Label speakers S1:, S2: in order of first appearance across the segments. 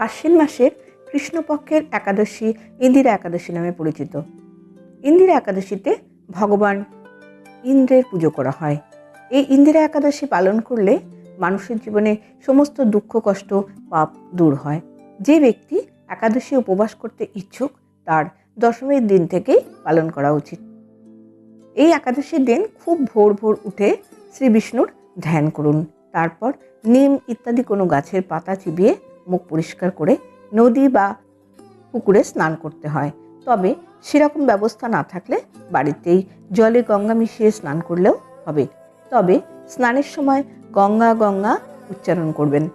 S1: আশ্বিন মাসের কৃষ্ণপক্ষের একাদশী ইন্দিরা একাদশী নামে পরিচিত। ইন্দিরা একাদশীতে ভগবান ইন্দ্রের পুজো করা হয়। এই ইন্দিরা একাদশী পালন করলে মানুষের জীবনে সমস্ত দুঃখ, কষ্ট, পাপ দূর হয়। যে ব্যক্তি একাদশী উপবাস করতে ইচ্ছুক, তার দশমীর দিন থেকেই পালন করা উচিত। এই একাদশীর দিন খুব ভোর ভোর উঠে শ্রী বিষ্ণুর ধ্যান করুন। তারপর নিম ইত্যাদি কোনো গাছের পাতা চিবিয়ে মুখ পরিষ্কার করে নদী বা পুকুরে স্নান করতে হয়। তবে সেরকম ব্যবস্থা না থাকলে বাড়িতেই জলে গঙ্গা মিশিয়ে স্নান করলেও হবে। তবে স্নানের সময় গঙ্গা গঙ্গা উচ্চারণ করবেন।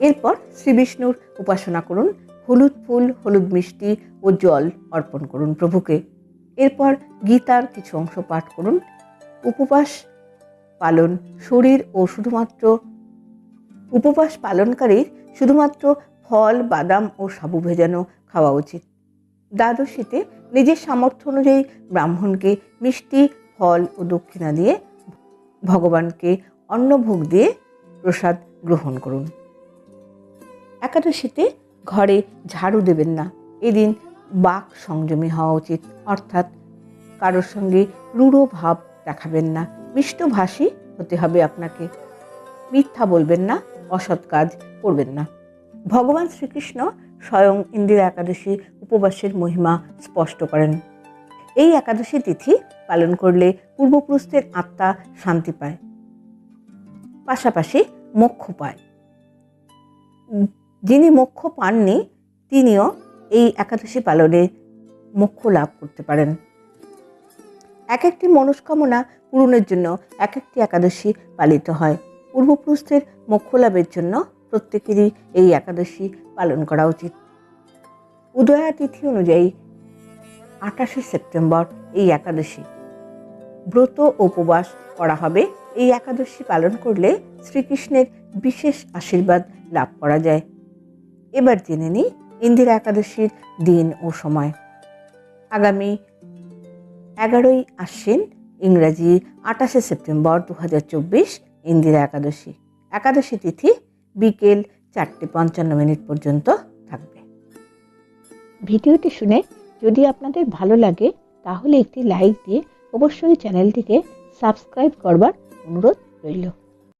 S1: এরপর শ্রীবিষ্ণুর উপাসনা করুন, হলুদ ফুল, হলুদ মিষ্টি ও জল অর্পণ করুন প্রভুকে। এরপর গীতার কিছু অংশ পাঠ করুন। উপবাস পালন, শরীর ও শুধুমাত্র উপবাস পালনকারীর শুধুমাত্র ফল, বাদাম ও সাবু ভেজানো খাওয়া উচিত। দ্বাদশীতে নিজের সামর্থ্য অনুযায়ী ব্রাহ্মণকে মিষ্টি, ফল ও দক্ষিণা দিয়ে ভগবানকে অন্নভোগ দিয়ে প্রসাদ গ্রহণ করুন। একাদশীতে ঘরে ঝাড়ু দেবেন না। এদিন বাক সংযমী হওয়া উচিত, অর্থাৎ কারোর সঙ্গে রূঢ় ভাব দেখাবেন না। মিষ্টভাষী হতে হবে আপনাকে। মিথ্যা বলবেন না, অসৎ কাজ করবেন না। ভগবান শ্রীকৃষ্ণ স্বয়ং ইন্দিরা একাদশী উপবাসের মহিমা স্পষ্ট করেন। এই একাদশী তিথি পালন করলে পূর্বপুরুষদের আত্মা শান্তি পায়। পাশাপাশি মোক্ষ পায়। যিনি মোক্ষ পাননি, তিনিও এই একাদশী পালনে মোক্ষ লাভ করতে পারেন। এক একটি মনস্কামনা পূরণের জন্য এক একটি একাদশী পালিত হয়। পূর্বপুরুষদের মোক্ষ লাভের জন্য প্রত্যেকেরই এই একাদশী পালন করা উচিত। উদয়া তিথি অনুযায়ী আঠাশে সেপ্টেম্বর এই একাদশী। ব্রত উপবাস করা হবে। এই একাদশী পালন করলে শ্রীকৃষ্ণের বিশেষ আশীর্বাদ লাভ করা যায়। এবার জেনে নিই ইন্দিরা একাদশীর দিন ও সময়। আগামী এগারোই আশ্বিন ইংরাজি আঠাশে সেপ্টেম্বর দু হাজার চব্বিশ ইন্দিরা একাদশী। একাদশী তিথি বিকেল চারটে পঞ্চান্ন মিনিট পর্যন্ত থাকবে।
S2: ভিডিওটি শুনে যদি আপনাদের ভালো লাগে, তাহলে একটি লাইক দিয়ে অবশ্যই চ্যানেলটিকে সাবস্ক্রাইব করবার অনুরোধ রইল।